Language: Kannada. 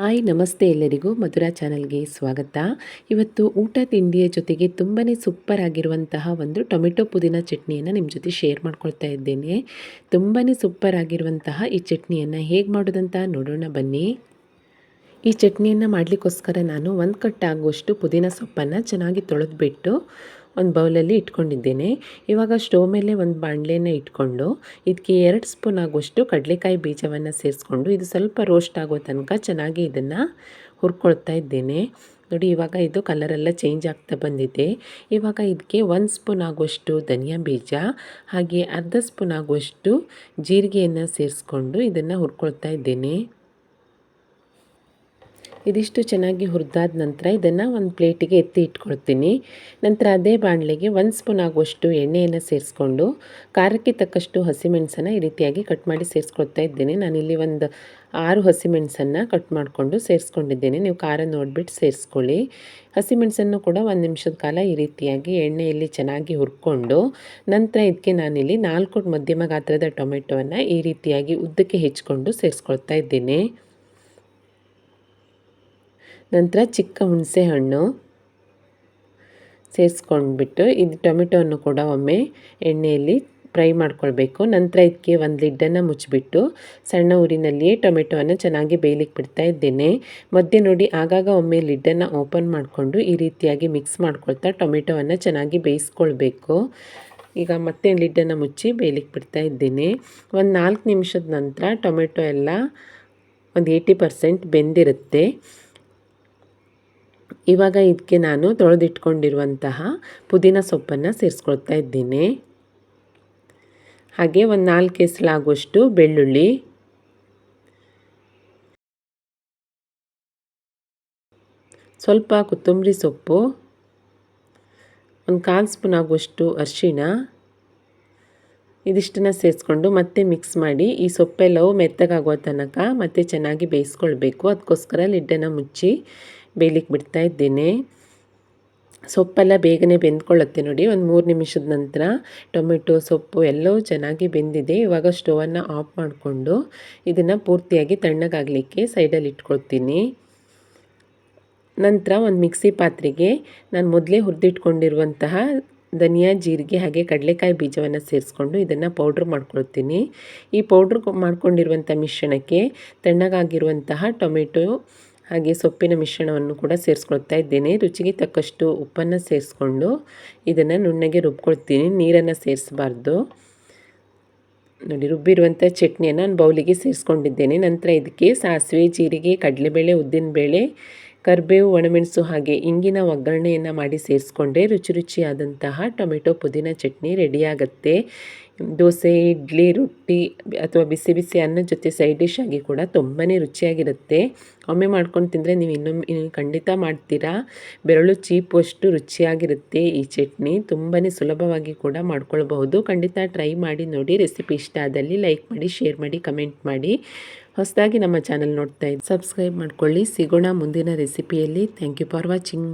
ಹಾಯ್, ನಮಸ್ತೆ ಎಲ್ಲರಿಗೂ. ಮಧುರಾ ಚಾನಲ್ಗೆ ಸ್ವಾಗತ. ಇವತ್ತು ಊಟ ತಿಂಡಿಯ ಜೊತೆಗೆ ತುಂಬಾ ಸೂಪರ್ ಆಗಿರುವಂತಹ ಒಂದು ಟೊಮೆಟೊ ಪುದೀನ ಚಟ್ನಿಯನ್ನು ನಿಮ್ಮ ಜೊತೆ ಶೇರ್ ಮಾಡ್ಕೊಳ್ತಾ ಇದ್ದೇನೆ. ತುಂಬಾ ಸೂಪರ್ ಆಗಿರುವಂತಹ ಈ ಚಟ್ನಿಯನ್ನು ಹೇಗೆ ಮಾಡೋದಂತ ನೋಡೋಣ ಬನ್ನಿ. ಈ ಚಟ್ನಿಯನ್ನು ಮಾಡಲಿಕ್ಕೋಸ್ಕರ ನಾನು ಒಂದು ಕಟ್ಟಾಗುವಷ್ಟು ಪುದೀನ ಸೊಪ್ಪನ್ನು ಚೆನ್ನಾಗಿ ತೊಳೆದ್ಬಿಟ್ಟು ಒಂದು ಬೌಲಲ್ಲಿ ಇಟ್ಕೊಂಡಿದ್ದೇನೆ. ಇವಾಗ ಸ್ಟೋವ್ ಮೇಲೆ ಒಂದು ಬಾಣಲೆನ ಇಟ್ಕೊಂಡು ಇದಕ್ಕೆ ಎರಡು ಸ್ಪೂನ್ ಆಗುವಷ್ಟು ಕಡಲೆಕಾಯಿ ಬೀಜವನ್ನು ಸೇರಿಸ್ಕೊಂಡು, ಇದು ಸ್ವಲ್ಪ ರೋಸ್ಟ್ ಆಗೋ ತನಕ ಚೆನ್ನಾಗಿ ಇದನ್ನು ಹುರ್ಕೊಳ್ತಾ ಇದ್ದೇನೆ. ನೋಡಿ, ಇವಾಗ ಇದು ಕಲರೆಲ್ಲ ಚೇಂಜ್ ಆಗ್ತಾ ಬಂದಿದೆ. ಇವಾಗ ಇದಕ್ಕೆ ಒಂದು ಸ್ಪೂನ್ ಆಗುವಷ್ಟು ಧನಿಯಾ ಬೀಜ, ಹಾಗೆ ಅರ್ಧ ಸ್ಪೂನ್ ಆಗುವಷ್ಟು ಜೀರಿಗೆಯನ್ನು ಸೇರಿಸ್ಕೊಂಡು ಇದನ್ನು ಹುರ್ಕೊಳ್ತಾ ಇದ್ದೇನೆ. ಇದಿಷ್ಟು ಚೆನ್ನಾಗಿ ಹುರಿದಾದ ನಂತರ ಇದನ್ನು ಒಂದು ಪ್ಲೇಟಿಗೆ ಎತ್ತಿ ಇಟ್ಕೊಳ್ತೀನಿ. ನಂತರ ಅದೇ ಬಾಣಲೆಗೆ ಒಂದು ಸ್ಪೂನ್ ಆಗುವಷ್ಟು ಎಣ್ಣೆಯನ್ನು ಸೇರಿಸ್ಕೊಂಡು, ಖಾರಕ್ಕೆ ತಕ್ಕಷ್ಟು ಹಸಿಮೆಣಸನ್ನು ಈ ರೀತಿಯಾಗಿ ಕಟ್ ಮಾಡಿ ಸೇರಿಸ್ಕೊಳ್ತಾ ಇದ್ದೇನೆ. ನಾನಿಲ್ಲಿ ಒಂದು ಆರು ಹಸಿಮೆಣಸನ್ನು ಕಟ್ ಮಾಡಿಕೊಂಡು ಸೇರಿಸ್ಕೊಂಡಿದ್ದೇನೆ. ನೀವು ಖಾರ ನೋಡಿಬಿಟ್ಟು ಸೇರಿಸ್ಕೊಳ್ಳಿ. ಹಸಿಮೆಣಸನ್ನು ಕೂಡ ಒಂದು ನಿಮಿಷದ ಕಾಲ ಈ ರೀತಿಯಾಗಿ ಎಣ್ಣೆಯಲ್ಲಿ ಚೆನ್ನಾಗಿ ಹುರ್ಕೊಂಡು, ನಂತರ ಇದಕ್ಕೆ ನಾನಿಲ್ಲಿ ನಾಲ್ಕು ಮಧ್ಯಮ ಗಾತ್ರದ ಟೊಮೆಟೊವನ್ನು ಈ ರೀತಿಯಾಗಿ ಉದ್ದಕ್ಕೆ ಹೆಚ್ಕೊಂಡು ಸೇರಿಸ್ಕೊಳ್ತಾ ಇದ್ದೇನೆ. ನಂತರ ಚಿಕ್ಕ ಹುಣಸೆ ಹಣ್ಣು ಸೇರಿಸ್ಕೊಂಡ್ಬಿಟ್ಟು ಇದು ಟೊಮೆಟೊವನ್ನು ಕೂಡ ಒಮ್ಮೆ ಎಣ್ಣೆಯಲ್ಲಿ ಫ್ರೈ ಮಾಡ್ಕೊಳ್ಬೇಕು. ನಂತರ ಇದಕ್ಕೆ ಒಂದು ಲಿಡ್ಡನ್ನು ಮುಚ್ಚಿಬಿಟ್ಟು ಸಣ್ಣ ಊರಿನಲ್ಲಿಯೇ ಟೊಮೆಟೊವನ್ನು ಚೆನ್ನಾಗಿ ಬೇಯಲಿಕ್ಕೆ ಬಿಡ್ತಾ ಇದ್ದೇನೆ. ಮಧ್ಯೆ ನೋಡಿ ಆಗಾಗ ಒಮ್ಮೆ ಲಿಡ್ಡನ್ನು ಓಪನ್ ಮಾಡಿಕೊಂಡು ಈ ರೀತಿಯಾಗಿ ಮಿಕ್ಸ್ ಮಾಡ್ಕೊಳ್ತಾ ಟೊಮೆಟೊವನ್ನು ಚೆನ್ನಾಗಿ ಬೇಯಿಸ್ಕೊಳ್ಬೇಕು. ಈಗ ಮತ್ತೆ ಲಿಡ್ಡನ್ನು ಮುಚ್ಚಿ ಬೇಯಲಿಕ್ಕೆ ಬಿಡ್ತಾ ಇದ್ದೇನೆ. ಒಂದು ನಾಲ್ಕು ನಿಮಿಷದ ನಂತರ ಟೊಮೆಟೊ ಎಲ್ಲ ಒಂದು ಏಯ್ಟಿ ಪರ್ಸೆಂಟ್ ಬೆಂದಿರುತ್ತೆ. ಇವಾಗ ಇದಕ್ಕೆ ನಾನು ತೊಳೆದಿಟ್ಕೊಂಡಿರುವಂತಹ ಪುದೀನ ಸೊಪ್ಪನ್ನು ಸೇರಿಸ್ಕೊಳ್ತಾ ಇದ್ದೀನಿ. ಹಾಗೆ ಒಂದು ನಾಲ್ಕು ಎಸಲಾಗುವಷ್ಟು ಬೆಳ್ಳುಳ್ಳಿ. ಸ್ವಲ್ಪ ಕೊತ್ತಂಬರಿ ಸೊಪ್ಪು. ಒಂದು ಕಾಲು ಸ್ಪೂನ್ ಆಗುವಷ್ಟು ಅರಿಶಿಣ. ಇದಿಷ್ಟನ್ನು ಸೇರಿಸ್ಕೊಂಡು ಮತ್ತೆ ಮಿಕ್ಸ್ ಮಾಡಿ ಈ ಸೊಪ್ಪೆಲ್ಲವೂ ಮೆತ್ತಗಾಗುವ ತನಕ ಮತ್ತೆ ಚೆನ್ನಾಗಿ ಬೇಯಿಸ್ಕೊಳ್ಬೇಕು. ಅದಕ್ಕೋಸ್ಕರ ಲಿಡ್ಡನ್ನು ಮುಚ್ಚಿ ಬೇಯಲಿಕ್ಕೆ ಬಿಡ್ತಾ ಇದ್ದೇನೆ. ಸೊಪ್ಪೆಲ್ಲ ಬೇಗನೆ ಬೆಂದ್ಕೊಳ್ಳುತ್ತೆ ನೋಡಿ. ಒಂದು ಮೂರು ನಿಮಿಷದ ನಂತರ ಟೊಮೆಟೊ, ಸೊಪ್ಪು ಎಲ್ಲವೂ ಚೆನ್ನಾಗಿ ಬೆಂದಿದೆ. ಇವಾಗ ಸ್ಟೋವನ್ನು ಆಫ್ ಮಾಡಿಕೊಂಡು ಇದನ್ನು ಪೂರ್ತಿಯಾಗಿ ತಣ್ಣಗಾಗಲಿಕ್ಕೆ ಸೈಡಲ್ಲಿ ಇಟ್ಕೊಳ್ತೀನಿ. ನಂತರ ಒಂದು ಮಿಕ್ಸಿ ಪಾತ್ರೆಗೆ ನಾನು ಮೊದಲೇ ಹುರಿದಿಟ್ಕೊಂಡಿರುವಂತಹ ಧನಿಯಾ, ಜೀರಿಗೆ ಹಾಗೆ ಕಡಲೆಕಾಯಿ ಬೀಜವನ್ನು ಸೇರಿಸ್ಕೊಂಡು ಇದನ್ನು ಪೌಡ್ರ್ ಮಾಡ್ಕೊಳ್ತೀನಿ. ಈ ಪೌಡ್ರ್ ಮಾಡ್ಕೊಂಡಿರುವಂಥ ಮಿಶ್ರಣಕ್ಕೆ ತಣ್ಣಗಾಗಿರುವಂತಹ ಟೊಮೆಟೊ ಹಾಗೆ ಸೊಪ್ಪಿನ ಮಿಶ್ರಣವನ್ನು ಕೂಡ ಸೇರಿಸ್ಕೊಳ್ತಾ ಇದ್ದೇನೆ. ರುಚಿಗೆ ತಕ್ಕಷ್ಟು ಉಪ್ಪನ್ನು ಸೇರಿಸ್ಕೊಂಡು ಇದನ್ನು ನುಣ್ಣಗೆ ರುಬ್ಕೊಳ್ತೀನಿ. ನೀರನ್ನು ಸೇರಿಸಬಾರ್ದು. ನೋಡಿ ರುಬ್ಬಿರುವಂಥ ಚಟ್ನಿಯನ್ನು ನಾನು ಬೌಲಿಗೆ ಸೇರಿಸ್ಕೊಂಡಿದ್ದೇನೆ. ನಂತರ ಇದಕ್ಕೆ ಸಾಸಿವೆ, ಜೀರಿಗೆ, ಕಡಲೆಬೇಳೆ, ಉದ್ದಿನಬೇಳೆ, ಕರಿಬೇವು, ಒಣಮೆಣಸು ಹಾಗೆ ಇಂಗಿನ ಒಗ್ಗರಣೆಯನ್ನು ಮಾಡಿ ಸೇರಿಸ್ಕೊಂಡ್ರೆ ರುಚಿ ರುಚಿಯಾದಂತಹ ಟೊಮೆಟೊ ಪುದೀನ ಚಟ್ನಿ ರೆಡಿಯಾಗುತ್ತೆ ದೋಸೆ, ಇಡ್ಲಿ, ರೊಟ್ಟಿ ಅಥವಾ ಬಿಸಿ ಬಿಸಿ ಅನ್ನದ ಜೊತೆ ಸೈಡ್ ಡಿಶ್ ಆಗಿ ಕೂಡ ತುಂಬಾ ರುಚಿಯಾಗಿರುತ್ತೆ. ಒಮ್ಮೆ ಮಾಡ್ಕೊಂಡು ತಿಂದರೆ ನೀವು ಇನ್ನೊಮ್ಮೆ ಖಂಡಿತ ಮಾಡ್ತೀರಾ. ಬೆರಳು ಚೀಪುವಷ್ಟು ರುಚಿಯಾಗಿರುತ್ತೆ ಈ ಚಟ್ನಿ. ತುಂಬಾ ಸುಲಭವಾಗಿ ಕೂಡ ಮಾಡ್ಕೊಳ್ಬಹುದು. ಖಂಡಿತ ಟ್ರೈ ಮಾಡಿ ನೋಡಿ. ರೆಸಿಪಿ ಇಷ್ಟ ಆದಲ್ಲಿ ಲೈಕ್ ಮಾಡಿ ಶೇರ್ ಮಾಡಿ ಕಮೆಂಟ್ ಮಾಡಿ. ಹೊಸದಾಗಿ ನಮ್ಮ ಚಾನಲ್ ನೋಡ್ತಾ ಇದ್ದು ಸಬ್ಸ್ಕ್ರೈಬ್ ಮಾಡ್ಕೊಳ್ಳಿ. ಸಿಗೋಣ ಮುಂದಿನ ರೆಸಿಪಿಯಲ್ಲಿ ಥ್ಯಾಂಕ್ ಯು ಫಾರ್ ವಾಚಿಂಗ್